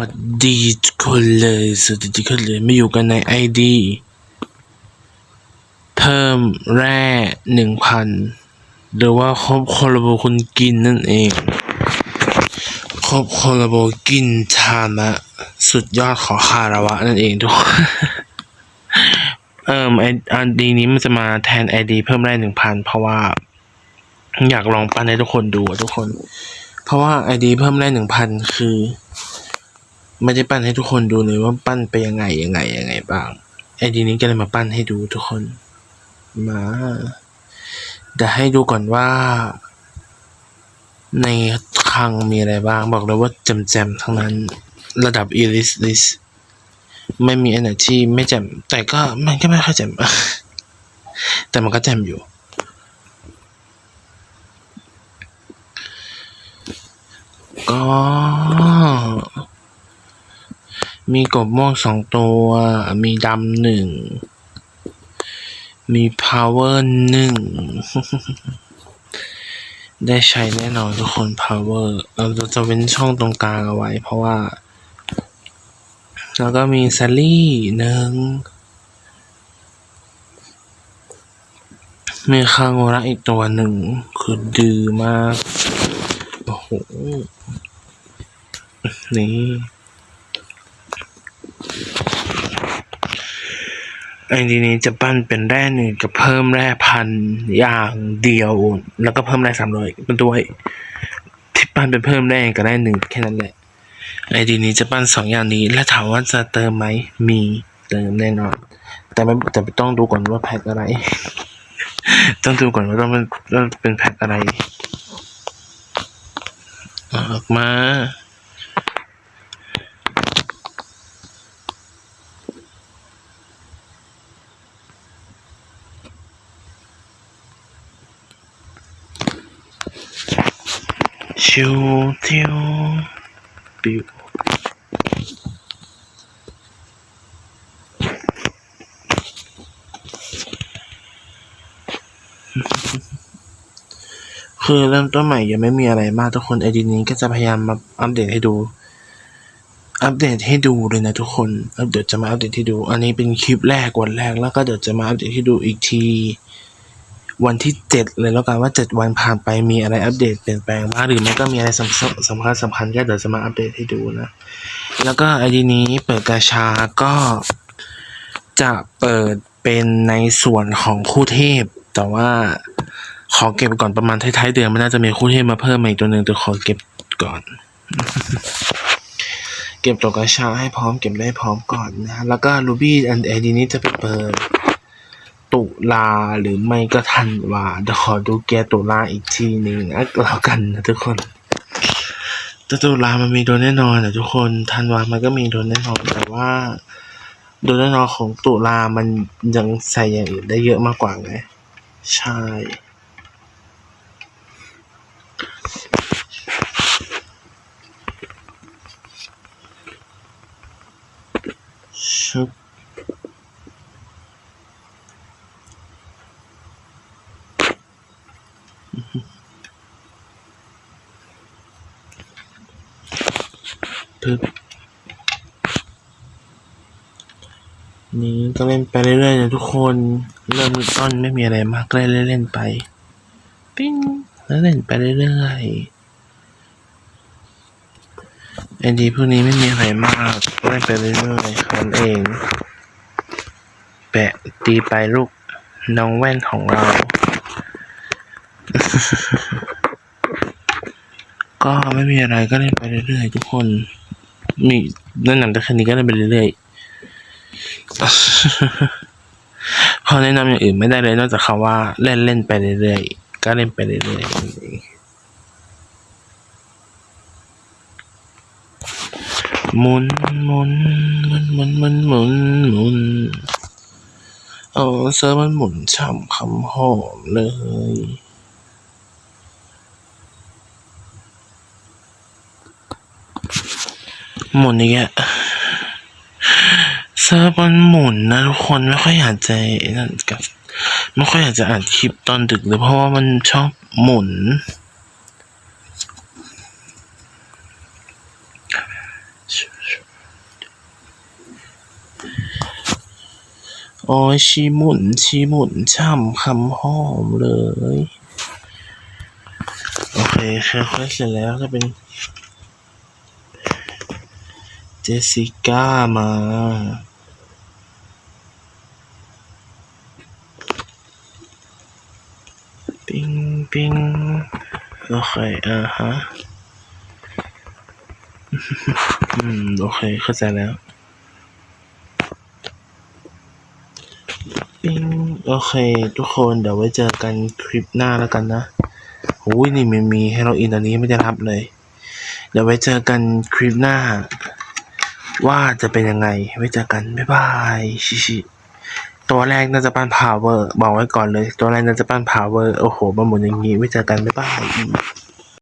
วัสดีทุกคนเลยสวัสดีทุกคนเลยมาอยู่กันใน ID เพิ่มแร่หนึ่งพันหรือว่าครบคอลโบคุณกินนั่นเอง ครบคอลโบกินชานะสุดยอดขอคาราวะนั่นเองทุกคนเอ่มไออันดีนี้มันจะมาแทนไอดีเพิ่มแร่หนึ่งพันเพราะว่า อยากลองปั้นให้ทุกคนดูอะทุกคน เพราะว่าไอดีเพิ่มแร่หนึ่งพันคือ ไม่ได้ปั้นให้ทุกคนดูเลยว่าปั้นไปยังไงยังไงยังไงบ้างไอดีนี้ก็เลยมาปั้นให้ดูทุกคน มาเดี๋ยวให้ดูก่อนว่า ในคลังมีอะไรบ้าง บอกเลยว่าแจมๆทั้งนั้น ระดับอีลิสลิสไม่มีอันไหนที่ไม่แจมแต่ก็มันก็ไม่ค่อยแจมแต่มันก็แจมอยู่ก็ มีกบม่วงสองตัว มีดำหนึ่ง มี power หนึ่ง ได้ใช้แน่นอนทุกคน power เราจะเว้นช่องตรงกลางเอาไว้ เพราะว่า แล้วก็มีซารี่หนึ่ง มีคางโงระอีกตัวหนึ่ง คือดื้อมาก โอ้โห นี่ ไอ้ทีนี้จะปั้นเป็นแร่หนึ่งกับเพิ่มแร่พันอย่างเดียว แล้วก็เพิ่มแร่สามร้อยเป็นด้วยที่ปั้นเป็นเพิ่มแร่กับแร่หนึ่งแค่นั้นแหละไอดีนี้จะปั้นสองอย่างนี้ และถามว่าจะเติมไหมมีเติมแน่นอน แต่ไม่แต่ต้องดูก่อนว่าแพ็คอะไร ต้องดูก่อนว่าต้องเป็นเป็นแพ็คอะไรออกมา ชิวทิวปิวคือเริ่มต้นใหม่ยังไม่มีอะไรมากทุกคนไอดีนี้ก็จะพยายามมาอัปเดตให้ดู อัปเดตให้ดูเลยนะทุกคนอัปเดตจะมาอัปเดตให้ดู อันนี้เป็นคลิปแรกวันแรกแล้วก็เดี๋ยวจะมาอัปเดตให้ดูอีกที วันที่เจ็ดเลยแล้วกันว่าเจ็ดวันผ่านไปมีอะไรอัปเดตเปลี่ยนแปลงบ้างหรือไม่ก็มีอะไรสำคัญสำคัญสำคัญก็เดี๋ยวจะมาอัปเดตให้ดูนะ แล้วก็ไอดีนี้เปิดกาชาก็จะเปิดเป็นในส่วนของคู่เทพ แต่ว่าขอเก็บก่อนประมาณท้ายๆเดือนมันน่าจะมีคู่เทพมาเพิ่มมาอีกตัวหนึ่งแต่ขอเก็บก่อน เก็บตัวกาชาให้พร้อมเก็บได้พร้อมก่อนนะ แล้วก็รูบี้อันไอดีนี้จะไปเปิด ตุลาหรือไม่ก็ธันวาเดี๋ยวขอดูแกตุลาอีกทีหนึ่งนะแล้วกันนะทุกคนแต่ตุลามันมีโดนแน่นอนนะทุกคนธันวามันก็มีโดนแน่นอนแต่ว่าโดนแน่นอนของตุลามันยังใส่อย่างอื่นได้เยอะมากกว่าไงใช่ชุบ ปึ๊บนี้ก็เล่นไปเรื่อยๆนะทุกคน เริ่มต้นไม่มีอะไรมากเล่นเล่นๆไป ปิ้งแล้วเล่นไปเรื่อยๆไอดีพวกนี้ไม่มีอะไรมากเล่นไปเรื่อยๆนั่นเอง แปะตีไปลูกน้องแว่นของเรา ก็ไม่มีอะไรก็เล่นไปเรื่อยๆทุกคน มีเล่นหนังแต่คนนี้ก็เล่นไปเรื่อยๆพอแนะนำอย่างอื่นไม่ได้เลยนอกจากคำว่าเล่นเล่นไปเรื่อยๆก็เล่นไปเรื่อยๆหมุนหมุนหมุนหมุนหมุนหมุนหมุนเอาเสื้อมันหมุนช่ำคำหอมเลย หมุนอีกอะเซิร์ฟมันหมุนนะทุกคนไม่ค่อยอยากจะนั่นกับไม่ค่อยอยากจะอัดคลิปตอนดึกเลยเพราะว่ามันชอบหมุน โอ้ยชีหมุนชีหมุนช่ำคำหอมเลย โอเคค่อยๆเสร็จแล้วจะเป็น เจสสิก้ามา ปิงปิงโอเคอ่าฮะ อืม โอเค เข้าใจแล้ว ปิง โอเค ทุกคนเดี๋ยวไว้เจอกันคลิปหน้าแล้วกันนะโอ้ยนี่มันมีให้เราอินตอนนี้ไม่ได้รับเลย เดี๋ยวไว้เจอกันคลิปหน้า ว่าจะเป็นยังไงไว้เจอกัน บ๊ายบายชิชิตัวแรกน่าจะปั้นพาวเวอร์บอกไว้ก่อนเลย ตัวแรกน่าจะปั้นพาวเวอร์โอ้โหมาหมุนอย่างงี้ไว้เจอกันบ๊ายบาย